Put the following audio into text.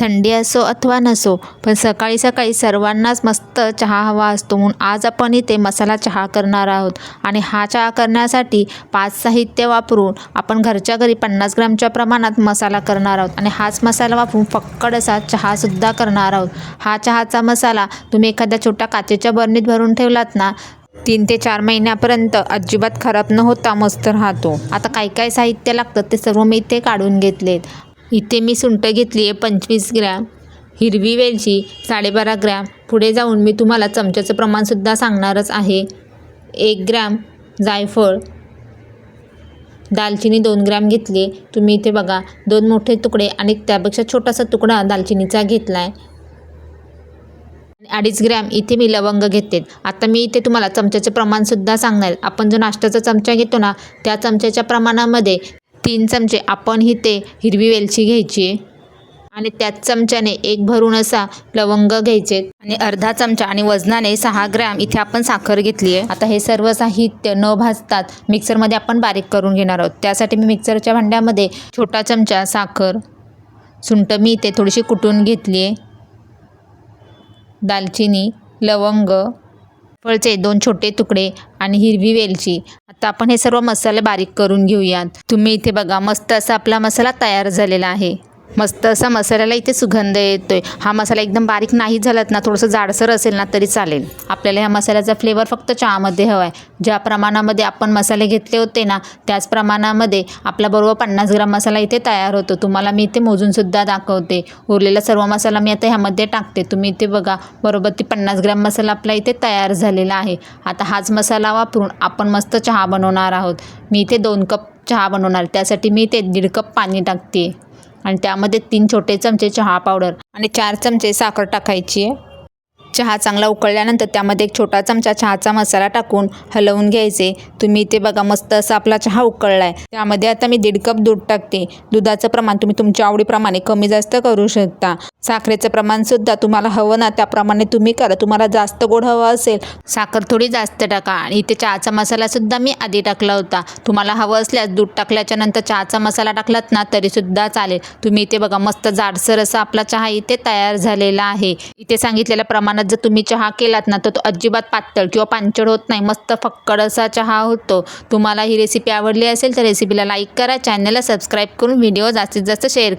थंडी असो अथवा नसो पण सकाळी सकाळी सर्वांनाच मस्त चहा हवा असतो म्हणून आज आपण इथे मसाला चहा करणार आहोत. आणि हा चहा करण्यासाठी पाच साहित्य वापरून आपण घरच्या घरी पन्नास ग्रामच्या प्रमाणात मसाला करणार आहोत. आणि हाच मसाला वापरून फक्कड असा चहासुद्धा करणार आहोत. हा चहाचा मसाला तुम्ही एखाद्या छोट्या काचेच्या बरणीत भरून ठेवलात ना तीन ते चार महिन्यापर्यंत अजिबात खराब न होता मस्त राहतो. आता काय काय साहित्य लागतं ते सर्व मी इथे काढून घेतलेत. इथे मी सुंठ घेतली आहे पंचवीस ग्रॅम. हिरवी वेलची साडेबारा ग्रॅम. पुढे जाऊन मी तुम्हाला चमच्याचं प्रमाणसुद्धा सांगणारच आहे. एक ग्रॅम जायफळ. दालचिनी दोन ग्रॅम घेतली आहे तुम्ही इथे बघा दोन मोठे तुकडे आणि त्यापेक्षा छोटासा तुकडा दालचिनीचा घेतला आहे अडीच ग्रॅम. इथे मी लवंग घेते आता मी इथे तुम्हाला चमच्याचे प्रमाणसुद्धा सांगणार. आपण जो नाश्त्याचा चमचा घेतो ना त्या चमच्याच्या प्रमाणामध्ये तीन चमचे आपण इथे हिरवी वेलची घ्यायची. आहे आणि त्याच चमच्याने एक भरून असा लवंग घ्यायचे. आणि अर्धा चमचा आणि वजनाने सहा ग्रॅम इथे आपण साखर घेतली आहे. आता हे सर्व साहित्य न भाजतात मिक्सरमध्ये आपण बारीक करून घेणार आहोत. त्यासाठी मी मिक्सरच्या भांड्यामध्ये छोटा चमचा साखर सुंट मी इथे थोडीशी कुटून घेतली आहे. दालचिनी लवंग फळचे दोन छोटे तुकडे आणि हिरवी वेलची. आता आपण हे सर्व मसाले बारीक करून घेऊयात. तुम्ही इथे बघा मस्त असा आपला मसाला तयार झालेला आहे. मस्त असा मसाल्याला इथे सुगंध येतो आहे हा मसाला एकदम बारीक नाही झालात ना थोडंसं जाडसर असेल ना तरी चालेल. आपल्याला ह्या मसाल्याचा फ्लेवर फक्त चहामध्ये हवा आहे ज्या प्रमाणामध्ये आपण मसाले घेतले होते ना त्याच प्रमाणामध्ये आपला बरोबर पन्नास ग्राम मसाला इथे तयार होतो. तुम्हाला मी इथे मोजूनसुद्धा दाखवते. उरलेला सर्व मसाला मी आता ह्यामध्ये टाकते. तुम्ही इथे बघा बरोबर ती पन्नास ग्राम मसाला आपला इथे तयार झालेला आहे. आता हाच मसाला वापरून आपण मस्त चहा बनवणार आहोत. मी इथे दोन कप चहा बनवणार. त्यासाठी मी इथे दीड कप पाणी टाकते आणि त्यामध्ये तीन छोटे चमचे चहा पावडर आणि चार चमचे साखर टाकायची आहे. चहा चांगला उकळल्यानंतर त्यामध्ये एक छोटा चमचा चहाचा मसाला टाकून हलवून घ्यायचे. तुम्ही इथे बघा मस्त असा आपला चहा उकळला आहे त्यामध्ये आता मी दीड कप दूध टाकते. दुधाचं प्रमाण तुम्ही तुमच्या आवडीप्रमाणे कमी जास्त करू शकता. साखरेचं प्रमाणसुद्धा तुम्हाला हवं ना त्याप्रमाणे तुम्ही करा. तुम्हाला जास्त गोड हवं असेल साखर थोडी जास्त टाका. आणि इथे चहाचा मसालासुद्धा मी आधी टाकला होता. तुम्हाला हवं असल्यास दूध टाकल्याच्या नंतर चहाचा मसाला टाकलात ना तरीसुद्धा चालेल. तुम्ही इथे बघा मस्त जाडसर असा आपला चहा इथे तयार झालेला आहे. इथे सांगितलेल्या प्रमाणात जर तुम्ही चहा केलात ना तर तो अजिबात पातळ किंवा पांचड होत नाही. मस्त फक्कड असा चहा होतो. तुम्हाला ही रेसिपी आवडली असेल तर रेसिपीला लाईक करा. चॅनलला सबस्क्राईब करून व्हिडिओ जास्तीत जास्त शेअर